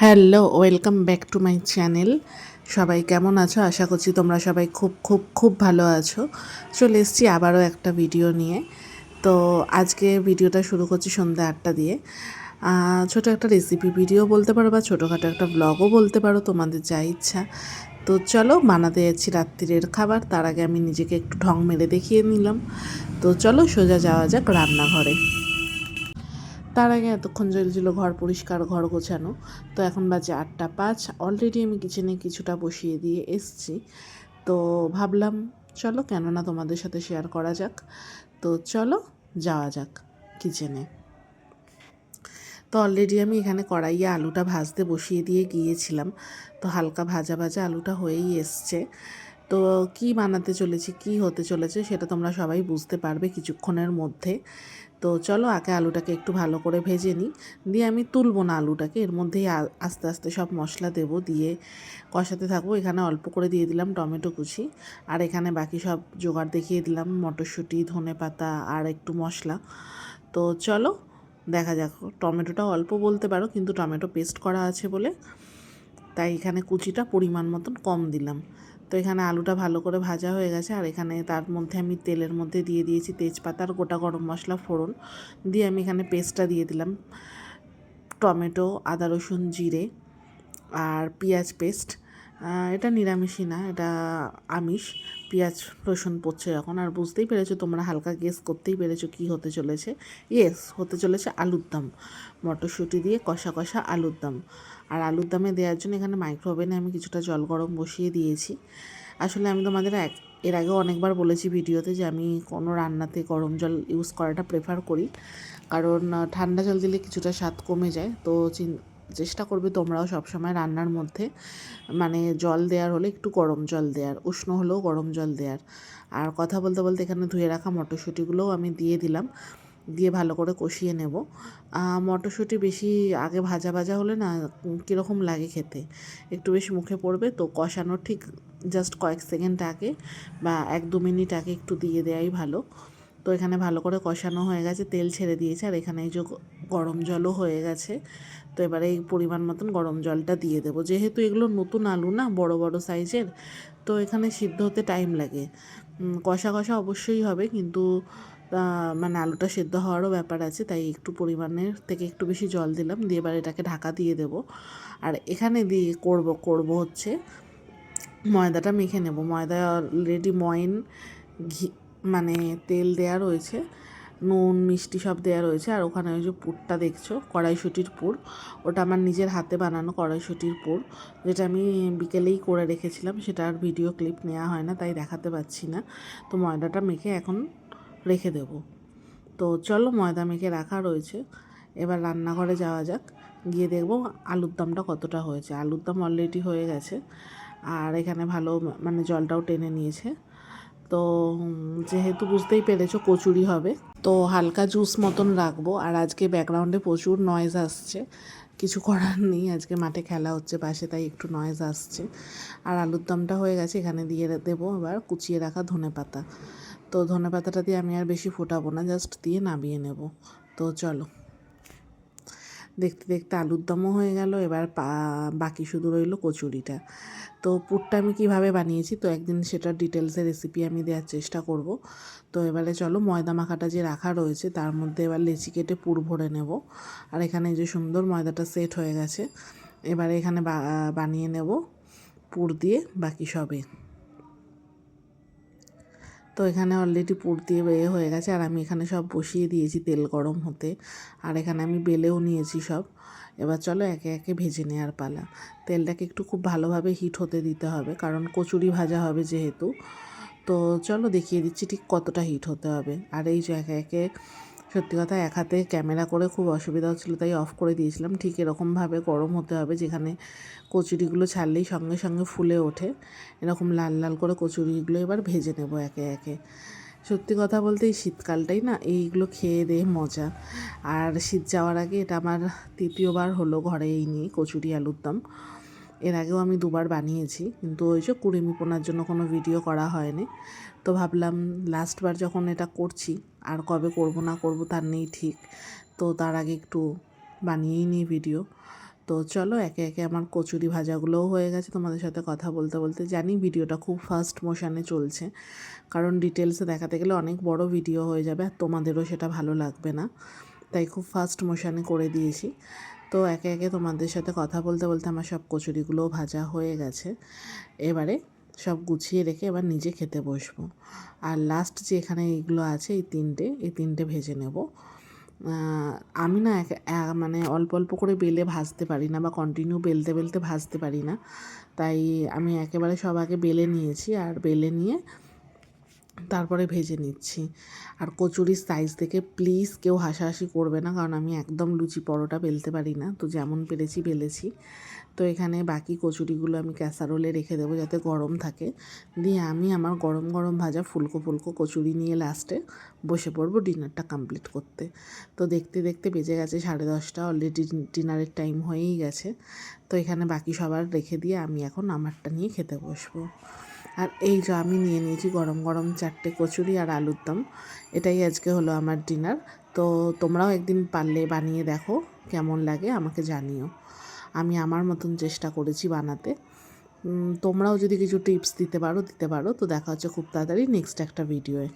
Hello, welcome back to my channel. সবাই কেমন আছো? আশা করছি তোমরা সবাই খুব খুব খুব ভালো আছো। চলে এসছি আবারও একটা ভিডিও নিয়ে। তো আজকে ভিডিওটা শুরু করছি সন্ধ্যা আটটা দিয়ে। ছোট একটা রেসিপি ভিডিও বলতে পারো বা ছোটোখাটো একটা ব্লগও বলতে পারো, তোমাদের যা ইচ্ছা। তো চলো বানাতে যাচ্ছি রাত্রিরের খাবার। তার আগে আমি নিজেকে একটু ঢং মেরে দেখিয়ে নিলাম। তো চলো সোজা যাওয়া যাক রান্নাঘরে। তার আগে এতক্ষণ চলছিল ঘর পরিষ্কার, ঘর গোছানো। তো এখন বাজে আটটা পাঁচ। অলরেডি আমি কিচেনে কিছুটা বসিয়ে দিয়ে এসছি। তো ভাবলাম, চলো কেননা তোমাদের সাথে শেয়ার করা যাক। তো চলো, যাওয়া যাক কিচেনে তো অলরেডি আমি এখানে কড়াইয়ে আলুটা ভাজতে বসিয়ে দিয়ে গিয়েছিলাম। তো হালকা ভাজা ভাজা আলুটা হয়েই এসছে। তো কি বানাতে চলেছি, কি হতে চলেছে, সেটা তোমরা সবাই বুঝতে পারবে কিছুক্ষণের মধ্যে। তো চলো আগে আলুটাকে একটু ভালো করে ভেজে নিই। দিয়ে আমি তুলবো না আলুটাকে, এর মধ্যেই আস্তে আস্তে সব মশলা দেব, দিয়ে কষাতে থাকব। এখানে অল্প করে দিয়ে দিলাম টমেটো কুচি, আর এখানে বাকি সব জোগাড় দেখিয়ে দিলাম, মটরশুঁটি ধনে পাতা আর একটু মশলা। তো চলো দেখা যাক টমেটোটা অল্প বলতে পারো, কিন্তু টমেটো পেস্ট করা আছে বলে। তাই এখানে কুচিটা পরিমাণ মতন কম দিলাম। তো এখানে আলুটা ভালো করে ভাজা হয়ে গেছে। আর এখানে তার মধ্যে আমি তেলের মধ্যে দিয়ে দিয়েছি তেজপাতা আর গোটা গরম মশলা ফোড়ন। দিয়ে আমি এখানে পেস্টটা দিয়ে দিলাম। টমেটো, আদা রসুন, জিরে আর পেঁয়াজ পেস্ট। এটা নিরামিষই না, এটা আমিষ। পেঁয়াজ, রসুন পড়ছে এখন। আর বুঝতেই পেরেছ, তোমরা হালকা গেস করতেই পেরেছ কী হতে চলেছে। ইয়েস হতে চলেছে আলুর দম। মটরশুঁটি দিয়ে কষা কষা আলুর দম। আর আলুর দমে দেওয়ার জন্য এখানে মাইক্রো ওভেনে আমি কিছুটা জল গরম বসিয়ে দিয়েছি। আসলে আমি তোমাদের এক, এর আগেও অনেকবার বলেছি ভিডিওতে যে আমি কোনো রান্নাতে গরম জল ইউজ করাটা প্রেফার করি। কারণ ঠান্ডা জল দিলে কিছুটা স্বাদ কমে যায়। তো চেষ্টা করবে তোমরাও সবসময় রান্নার মধ্যে মানে জল দেওয়ার হলে একটু গরম জল দেওয়ার, উষ্ণ হলেও গরম জল দেওয়ার। আর কথা বলতে বলতে এখানে ধুয়ে রাখা মটরশুঁটিগুলোও আমি দিয়ে দিলাম। দিয়ে ভালো করে কষিয়ে নেব। মটরশুঁটি বেশি আগে ভাজা ভাজা হলে না কীরকম লাগে খেতে? একটু বেশি মুখে পড়বে তো কষানোর ঠিক জাস্ট কয়েক সেকেন্ড আগে বা এক দু মিনিট আগে একটু দিয়ে দেওয়াই ভালো। তো এখানে ভালো করে কষানো হয়ে গেছে, তেল ছেড়ে দিয়েছে। আর এখানে এই যে গরম জলও হয়ে গেছে। তো এবারে এই পরিমাণ মতন গরম জলটা দিয়ে দেবো। যেহেতু এগুলো নতুন আলু না, বড় বড় সাইজের, তো এখানে সিদ্ধ হতে টাইম লাগে। কষা কষা অবশ্যই হবে কিন্তু মানে আলুটা সেদ্ধ হওয়ারও ব্যাপার আছে, তাই একটু পরিমাণের থেকে একটু বেশি জল দিলাম, দিয়ে এবার এটাকে ঢাকা দিয়ে দেবো। আর এখানে দিয়ে করব করব হচ্ছে ময়দাটা মেখে নেব। ময়দা অলরেডি ময়ন, ঘি মানে তেল দেয়া রয়েছে, নুন, মিষ্টি সব দেয়া রয়েছে, আর ওখানে ওই যে পুরটা দেখছ, কড়াইশুটির পুর, ওটা আমার নিজের হাতে বানানো কড়াইশুটির পুর, যেটা আমি বিকেলেই করে রেখেছিলাম, সেটা আর ভিডিও ক্লিপ নেওয়া হয় না, তাই দেখাতে পাচ্ছি না। তো ময়দাটা মেখে এখন রেখে দেব। তো চলো ময়দা মেখে রাখা রয়েছে। এবার রান্নাঘরে যাওয়া যাক। গিয়ে দেখব আলুর দমটা কতটা হয়েছে। আলুর দম অলরেডি হয়ে গেছে। আর এখানে ভালো মানে জলটাও টেনে নিয়েছে। তো, যেহেতু বুঝতেই পেরেছ কচুরি হবে, তো হালকা জুস মতন রাখব। আর আজকে ব্যাকগ্রাউন্ডে প্রচুর নয়েজ আসছে। কিছু করার নেই। আজকে মাঠে খেলা হচ্ছে, পাশে তাই একটু নয়েজ আসছে। আর আলুর দমটা হয়ে গেছে, এখানে দিয়ে দেবো এবার কুচিয়ে রাখা ধনে পাতা তো ধনে পাতাটা দিয়ে আমি আর বেশি ফোটাবো না জাস্ট দিয়ে নামিয়ে নেব। তো চলো। দেখতে দেখতে আলুর দমও হয়ে গেল, এবার বাকি শুধু রইল কচুরিটা। তো পুরটা আমি কীভাবে বানিয়েছি, তো একদিন সেটার ডিটেলসে রেসিপি আমি দেওয়ার চেষ্টা করব। তো এবারে চলো, ময়দা মাখাটা যে রাখা রয়েছে, তার মধ্যে এবার লেচি কেটে পুর ভরে নেব। আর এখানে যে সুন্দর ময়দাটা সেট হয়ে গেছে, এবারে এখানে বানিয়ে নেব পুর দিয়ে বাকি সবে। তো এখানে অলরেডি পুর দিয়ে বেয়ে হয়ে গেছে আর আমি এখানে সব বসিয়ে দিয়েছি তেল গরম হতে। আর এখানে আমি বেলেও নিয়েছি সব। এবার চলো একে একে ভেজে নেওয়ার পালা। তেলটাকে একটু খুব ভালোভাবে হিট হতে দিতে হবে, কারণ কচুরি ভাজা হবে যেহেতু। তো চলো দেখিয়ে দিচ্ছি ঠিক কতটা হিট হতে হবে। আর এই যে একে একে সত্যি কথা, এক হাতে ক্যামেরা করে খুব অসুবিধা হচ্ছিল তাই অফ করে দিয়েছিলাম। ঠিক এরকমভাবে গরম হতে হবে, যেখানে কচুরিগুলো ছাড়লেই সঙ্গে সঙ্গে ফুলে ওঠে। এরকম লাল লাল করে কচুরিগুলো এবার ভেজে নেব একে একে। সত্যি কথা বলতে, এই শীতকালটাই না, এইগুলো খেয়ে দিয়ে মজা। আর শীত যাওয়ার আগে এটা আমার তৃতীয়বার হলো ঘরে এই নিয়ে কচুরি আলুর দম। এর আগেও আমি দুবার বানিয়েছি, কিন্তু ওই যে কুড়িমি পোনার জন্য কোনো ভিডিও করা হয়নি। তো ভাবলাম লাস্টবার যখন এটা করছি, আর কবে করব না করব তার নেই ঠিক। তো তার আগে একটু বানিয়েই নিই ভিডিও তো চলো একে একে আমার কচুরি ভাজাগুলোও হয়ে গেছে, তোমাদের সাথে কথা বলতে বলতে জানি ভিডিওটা খুব ফাস্ট মোশনে চলছে। কারণ ডিটেলসে দেখাতে গেলে অনেক বড় ভিডিও হয়ে যাবে আর তোমাদেরও সেটা ভালো লাগবে না। তাই খুব ফাস্ট মোশনে করে দিয়েছি। তো একে একে তোমাদের সাথে কথা বলতে বলতে আমার সব কচুরিগুলোও ভাজা হয়ে গেছে। এবারে সব গুছিয়ে রেখে এবার নিজে খেতে বসবো। আর লাস্ট যে এখানে এইগুলো আছে, এই তিনটে এই তিনটে ভেজে নেব। আমি না মানে অল্প অল্প করে বেলে ভাজতে পারি না বা কন্টিনিউ বেলতে বেলতে ভাজতে পারি না। তাই আমি একেবারে সব আগে বেলে নিয়েছি। আর বেলে নিয়ে তারপরে ভেজে নিচ্ছি। আর কচুরির সাইজ থেকে প্লিজ কেউ হাসাহাসি করবে না, কারণ আমি একদম লুচি পরোটা বেলতে পারি না। তো যেমন পেরেছি, বেলেছি। তো এখানে বাকি কচুরিগুলো আমি ক্যাসারোলে রেখে দেবো যাতে গরম থাকে। দিয়ে আমি আমার গরম গরম ভাজা ফুলকো ফুলকো কচুরি নিয়ে লাস্টে বসে পড়ব ডিনারটা কমপ্লিট করতে। তো দেখতে দেখতে বেজে গেছে সাড়ে দশটা অলরেডি ডিনারের টাইম হয়েই গেছে। তো এখানে বাকি সবার রেখে দিয়ে আমি এখন আমারটা নিয়ে খেতে বসবো। আর এই যে আমি নিয়ে নিয়েছি গরম গরম চারটে কচুরি আর আলুর দম। এটাই আজকে হলো আমার ডিনার। তো তোমরাও একদিন পারলে বানিয়ে দেখো, কেমন লাগে আমাকে জানিও। আমি আমার মতন চেষ্টা করেছি বানাতে। তোমরাও যদি কিছু টিপস দিতে পারো দিতে পারো। তো দেখা হচ্ছে খুব তাড়াতাড়ি নেক্সট একটা ভিডিওয়ে।